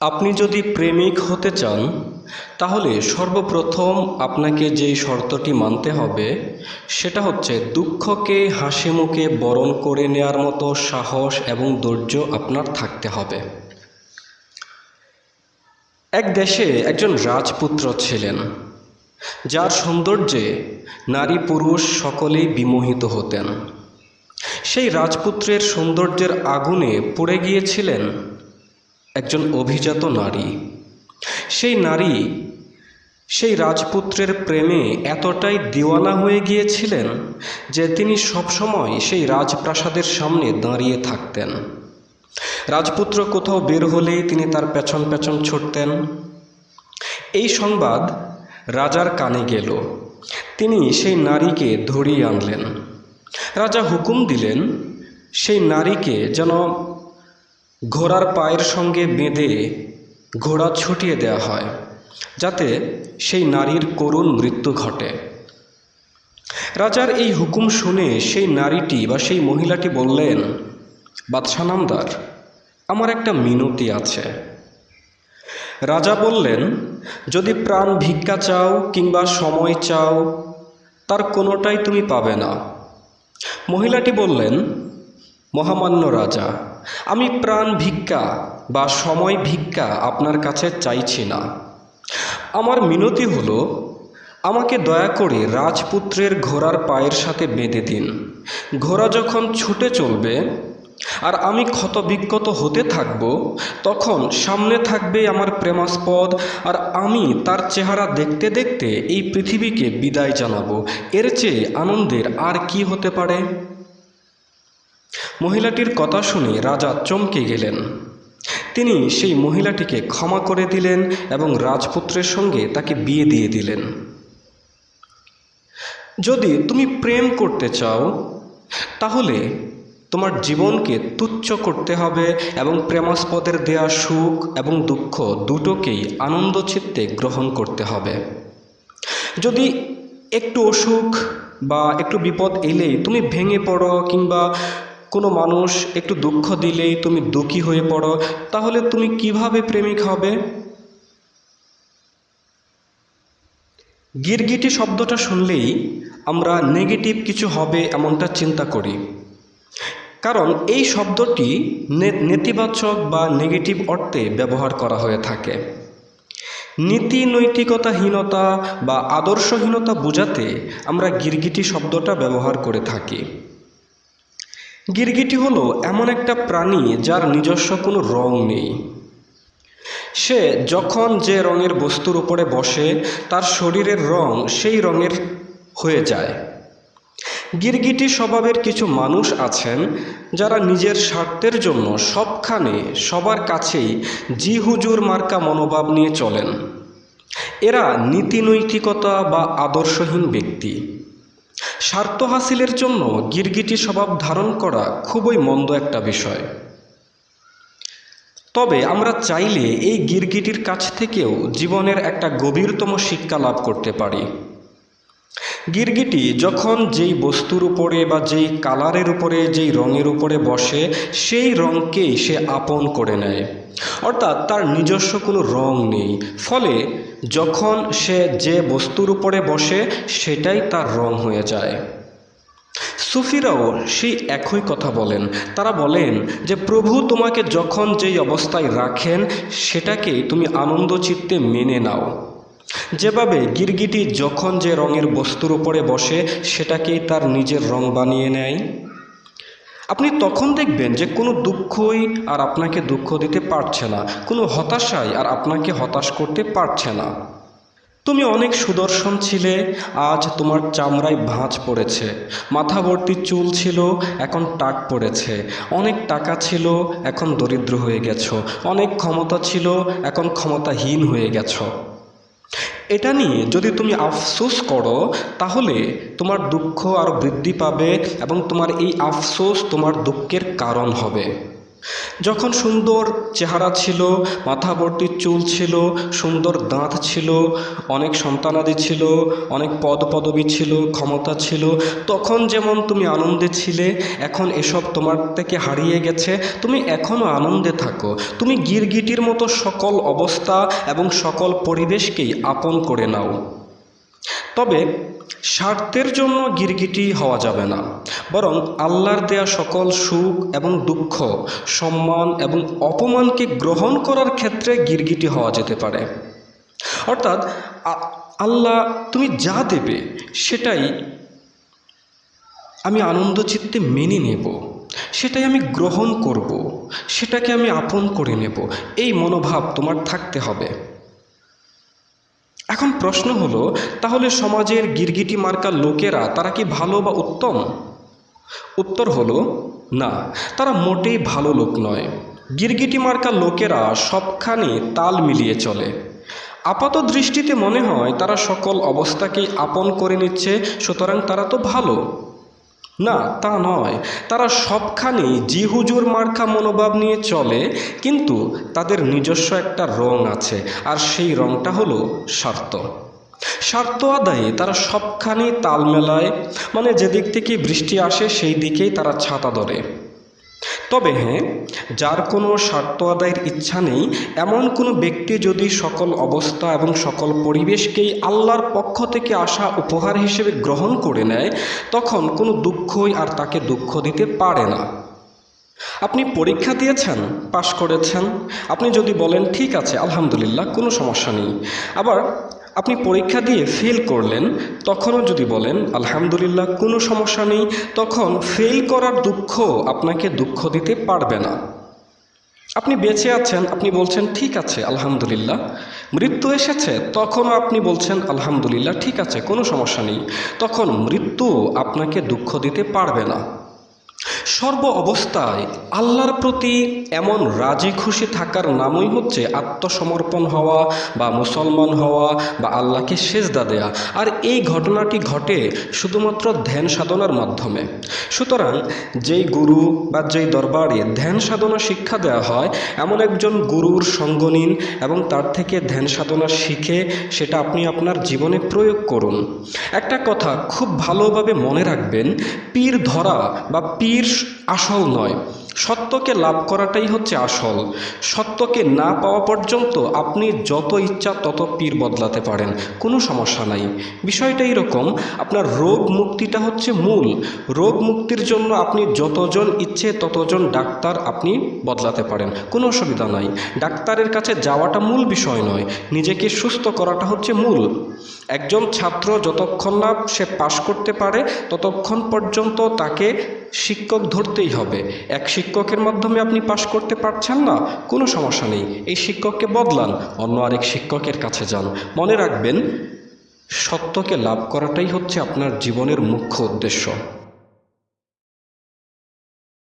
আপনি যদি প্রেমিক হতে চান, তাহলে সর্বপ্রথম আপনাকে যেই শর্তটি মানতে হবে, সেটা হচ্ছে দুঃখকে হাসি মুখে বরণ করে নেওয়ার মতো সাহস এবং ধৈর্য আপনার থাকতে হবে। এক দেশে একজন রাজপুত্র ছিলেন, যার সৌন্দর্যে নারী পুরুষ সকলেই বিমোহিত হতেন। সেই রাজপুত্রের সৌন্দর্যের আগুনে পড়ে গিয়েছিলেন একজন অভিজাত নারী। সেই নারী সেই রাজপুত্রের প্রেমে এতটাই দিওয়ানা হয়ে গিয়েছিলেন যে তিনি সবসময় সেই রাজপ্রাসাদের সামনে দাঁড়িয়ে থাকতেন। রাজপুত্র কোথাও বের হলেই তিনি তার পেছন পেছন ছুটতেন। এই সংবাদ রাজার কানে গেল। তিনি সেই নারীকে ধরিয়ে আনলেন। রাজা হুকুম দিলেন, সেই নারীকে যেন ঘোড়ার পায়ের সঙ্গে বেঁধে ঘোড়া ছুটিয়ে দেওয়া হয়, যাতে সেই নারীর করুণ মৃত্যু ঘটে। রাজার এই হুকুম শুনে সেই নারীটি বা সেই মহিলাটি বললেন, বাদশাহ নামদার, আমার একটা মিনতি আছে। রাজা বললেন, যদি প্রাণ ভিক্ষা চাও কিংবা সময় চাও, তার কোনোটাই তুমি পাবে না। মহিলাটি বললেন মহামান্য রাজা, আমি প্রাণ ভিক্ষা বা সময় ভিক্ষা আপনার কাছে চাইছি না। আমার মিনতি হলো, আমাকে দয়া করে রাজপুত্রের ঘোড়ার পায়ের সাথে বেঁধে দিন। ঘোড়া যখন ছুটে চলবে আর আমি ক্ষতবিক্ষত হতে থাকব, তখন সামনে থাকবে আমার প্রেমাস্পদ আর আমি তার চেহারা দেখতে দেখতে এই পৃথিবীকে বিদায় জানাব। এর চেয়ে আনন্দের আর কি হতে পারে? মহিলাটির কথা শুনে রাজা চমকে গেলেন। তিনি সেই মহিলাটিকে ক্ষমা করে দিলেন এবং রাজপুত্রের সঙ্গে তাকে বিয়ে দিয়ে দিলেন। যদি তুমি প্রেম করতে চাও, তাহলে তোমার জীবনকে তুচ্ছ করতে হবে এবং প্রেমাস্পদের দেয়া সুখ এবং দুঃখ দুটোকেই আনন্দ চিত্তে গ্রহণ করতে হবে। যদি একটু অসুখ বা একটু বিপদ এলেই তুমি ভেঙে পড়ো কিংবা কোনো মানুষ একটু দুঃখ দিলেই তুমি দুঃখী হয়ে পড়ো, তাহলে তুমি কীভাবে প্রেমিক হবে? গিরগিটি শব্দটা শুনলেই আমরা নেগেটিভ কিছু হবে এমনটা চিন্তা করি। কারণ এই শব্দটি নেতিবাচক বা নেগেটিভ অর্থে ব্যবহার করা হয়ে থাকে। নীতি নৈতিকতাহীনতা বা আদর্শহীনতা বোঝাতে আমরা গিরগিটি শব্দটা ব্যবহার করে থাকি। গিরগিটি হলো এমন একটা প্রাণী যার নিজস্ব কোনো রং নেই। সে যখন যে রঙের বস্তুর উপরে বসে, তার শরীরের রং সেই রঙের হয়ে যায়। গিরগিটি স্বভাবের কিছু মানুষ আছেন যারা নিজের স্বার্থের জন্য সবখানে সবার কাছেই জি হুজুর মার্কা মনোভাব নিয়ে চলেন। এরা নীতিনৈতিকতা বা আদর্শহীন ব্যক্তি। স্বার্থ হাসিলের জন্য গিরগিটি স্বভাব ধারণ করা খুবই মন্দ একটা বিষয়। তবে আমরা চাইলে এই গিরগিটির কাছ থেকেও জীবনের একটা গভীরতম শিক্ষা লাভ করতে পারি। গিরগিটি যখন যেই বস্তুর উপরে বা যেই কালারের উপরে, যেই রঙের উপরে বসে, সেই রঙকেই সে আপন করে নেয়। অর্থাৎ তার নিজস্ব কোনো রং নেই। ফলে যখন সে যে বস্তুর উপরে বসে, সেটাই তার রং হয়ে যায়। সুফিরাও সেই একই কথা বলেন। তারা বলেন যে, প্রভু তোমাকে যখন যেই অবস্থায় রাখেন, সেটাকে তুমি আনন্দ চিত্তে মেনে নাও। যেভাবে গিরগিটি যখন যে রঙের বস্তুর উপরে বসে, সেটাকেই তার নিজের রং বানিয়ে নেয়। আপনি তখন দেখবেন যে কোনো দুঃখই আর আপনাকে দুঃখ দিতে পারছে না, কোনো হতাশাই আর আপনাকে হতাশ করতে পারছে না। তুমি অনেক সুদর্শন ছিলে, আজ তোমার চামড়ায় ভাঁজ পড়েছে মাথা ভর্তি চুল ছিল, এখন টাক পড়েছে, অনেক টাকা ছিল, এখন দরিদ্র হয়ে গেছো, অনেক ক্ষমতা ছিল, এখন ক্ষমতাহীন হয়ে গেছো। এটা নিয়ে যদি তুমি আফসোস করো, তাহলে তোমার দুঃখ আরও বৃদ্ধি পাবে এবং তোমার এই আফসোস তোমার দুঃখের কারণ হবে। যখন সুন্দর চেহারা ছিল মাথা ভর্তি চুল ছিল, সুন্দর দাঁত ছিল, অনেক সন্তানাদি ছিল, অনেক পদ পদবী ছিল, ক্ষমতা ছিল, তখন যেমন তুমি আনন্দে ছিলে, এখন এসব তোমার থেকে হারিয়ে গেছে, তুমি এখনও আনন্দে থাকো। তুমি গিরগিটির মতো সকল অবস্থা এবং সকল পরিবেশকেই আপন করে নাও। তবে স্বার্থের জন্য গিরগিটি হওয়া যাবে না। বরং আল্লাহর দেয়া সকল সুখ এবং দুঃখ, সম্মান এবং অপমানকে গ্রহণ করার ক্ষেত্রে গিরগিটি হওয়া যেতে পারে। অর্থাৎ আল্লাহ তুমি যা দেবে সেটাই আমি আনন্দ চিত্তে মেনে নেব, সেটাই আমি গ্রহণ করব, সেটাকে আমি আপন করে নেব, এই মনোভাব তোমার থাকতে হবে। এখন প্রশ্ন হলো, তাহলে সমাজের গিরগিটি মার্কা লোকেরা তারা কি ভালো বা উত্তম? উত্তর হলো, না, তারা মোটেই ভালো লোক নয়। গিরগিটি মার্কা লোকেরা সবখানে তাল মিলিয়ে চলে। আপাত দৃষ্টিতে মনে হয় তারা সকল অবস্থাকেই আপন করে নিচ্ছে, সুতরাং তারা তো ভালো। না, তা নয়। তারা সবখানি জি হুজুর মার্কা মনোভাব নিয়ে চলে, কিন্তু তাদের নিজস্ব একটা রং আছে, আর সেই রংটা হলো স্বার্থ। স্বার্থ আদায়ে তারা সবখানি তাল মেলায় মানে যেদিক থেকে বৃষ্টি আসে, সেই দিকেই তারা ছাতা ধরে। তবে হ্যাঁ যার কোনো স্বার্থ আদায়ের ইচ্ছা নেই, এমন কোনো ব্যক্তি যদি সকল অবস্থা এবং সকল পরিবেশকেই আল্লাহর পক্ষ থেকে আসা উপহার হিসেবে গ্রহণ করে নেয়, তখন কোনো দুঃখই আর তাকে দুঃখ দিতে পারে না। আপনি পরীক্ষা দিয়েছেন, পাশ করেছেন, আপনি যদি বলেন, ঠিক আছে, আলহামদুলিল্লাহ, কোনো সমস্যা নেই। আবার আপনি পরীক্ষা দিয়ে ফেল করলেন, তখনও যদি বলেন, আলহামদুলিল্লাহ, কোনো সমস্যা নেই, তখন ফেল করার দুঃখ আপনাকে দুঃখ দিতে পারবে না। আপনি বেঁচে আছেন, আপনি বলছেন, ঠিক আছে, আলহামদুলিল্লাহ। মৃত্যু এসেছে, তখনও আপনি বলছেন, আলহামদুলিল্লাহ, ঠিক আছে, কোনো সমস্যা নেই। তখন মৃত্যু আপনাকে দুঃখ দিতে পারবে না। সর্ব অবস্থায় আল্লাহর প্রতি এমন রাজি খুশি থাকার নামই হচ্ছে আত্মসমর্পণ হওয়া বা মুসলমান হওয়া বা আল্লাহকে সেজদা দেয়া। আর এই ঘটনাটি ঘটে শুধুমাত্র ধ্যান সাধনার মাধ্যমে। সুতরাং যেই গুরু বা যেই দরবারে ধ্যান সাধনা শিক্ষা দেওয়া হয়, এমন একজন গুরুর সঙ্গ নিন এবং তার থেকে ধ্যান সাধনা শিখে সেটা আপনি আপনার জীবনে প্রয়োগ করুন। একটা কথা খুব ভালোভাবে মনে রাখবেন, পীর ধরা বা পীর আসল নয়। সত্যকে লাভ করাটাই হচ্ছে আসল। সত্যকে না পাওয়া পর্যন্ত আপনি যত ইচ্ছা তত পীর বদলাতে পারেন, কোনো সমস্যা নাই। বিষয়টা এরকম, আপনার রোগ মুক্তিটা হচ্ছে মূল। রোগ মুক্তির জন্য আপনি যতজন ইচ্ছে ততজন ডাক্তার আপনি বদলাতে পারেন, কোনো অসুবিধা নাই। ডাক্তারের কাছে যাওয়াটা মূল বিষয় নয়, নিজেকে সুস্থ করাটা হচ্ছে মূল। একজন ছাত্র যতক্ষণ না সে পাশ করতে পারে, ততক্ষণ পর্যন্ত তাকে শিক্ষক ধরতেই হবে। এক শিক্ষকের মাধ্যমে আপনি পাশ করতে পারছেন না, কোনো সমস্যা নেই। এই শিক্ষককে বদলান, অন্য আরেক শিক্ষকের কাছে যান। মনে রাখবেন, সত্যকে লাভ করাটাই হচ্ছে আপনার জীবনের মুখ্য উদ্দেশ্য।